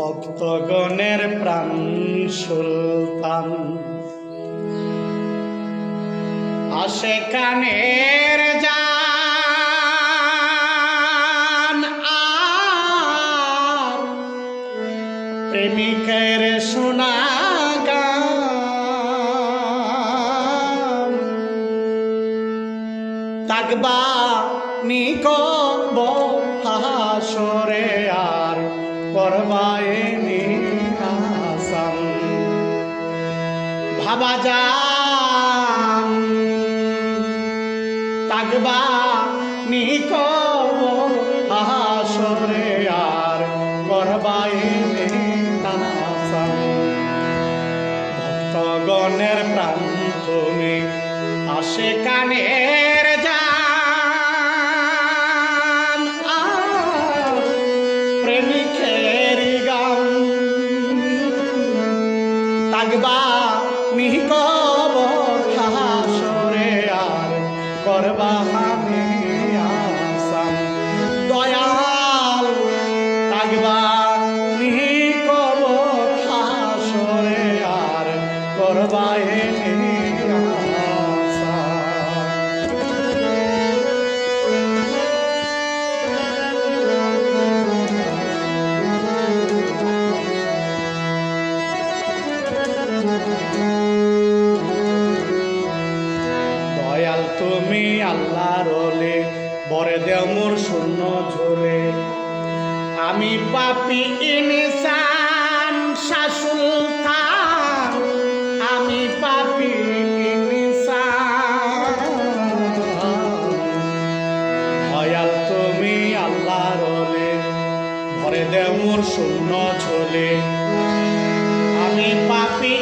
ভক্তগণের প্রাণ সুলতান। আসে কানের জান আর প্রেমিকের শোনা তাকবা নিকব হাসরে আর নিরাসান ভাবা যান তাকবা হাসরে আর করবায় নিরাসান ভক্তগণের প্রাণ আসে কানের তুমি আল্লাহ রলে বরে দেও মোর শূন্য ঝোলে। আমি পাপি ইনসান শাসুলতান আমি পাপি ইনসান। তুমি আল্লাহ রলে ভরে দেও মোর শূন্য ঝোলে। আমি পাপি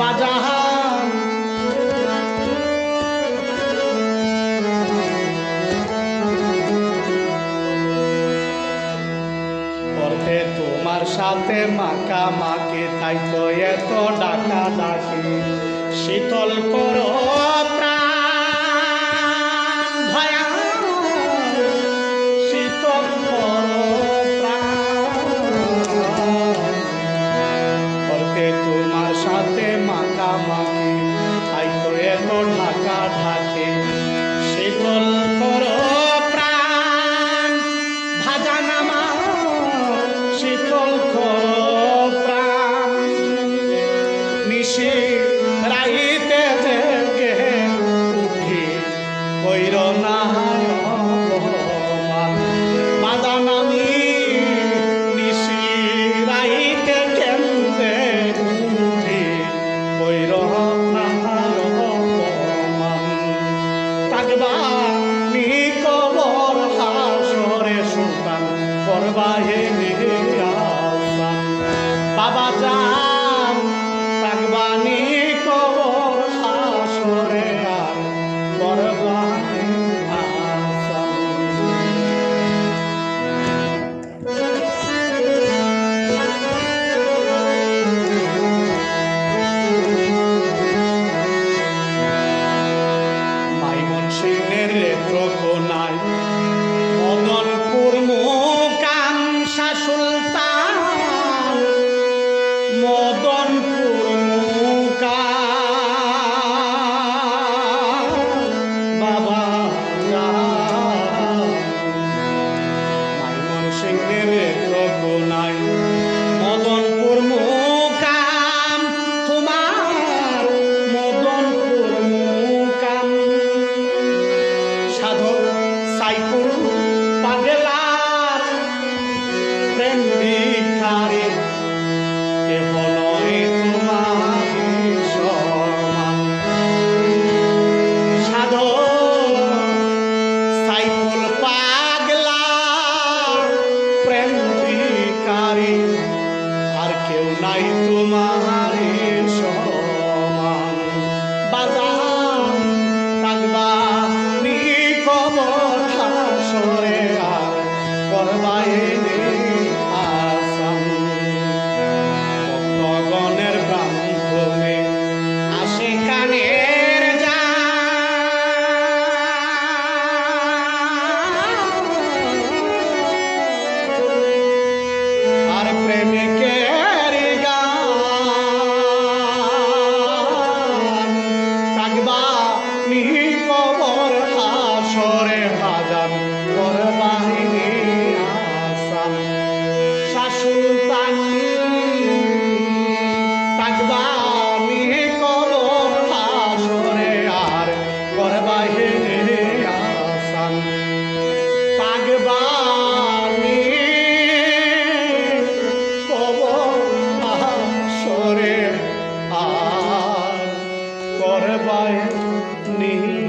বাজাহান। করতে তোমার সাথে মাকা মাকে তাই তো এত ডাকা ডাকি শীতল করো সাথে মাকা মাকি তাই তো এত ঢাকা ঢাকে শীতল করো প্রাণ, ভাজা নামা শীতল করো তাকবা নি কবর হাসরে সুতান করবাহে নিরাসান মদনপুর নৌকা বাবা মানুষের খোনায় তোমার প্রেমিকে और बाय नील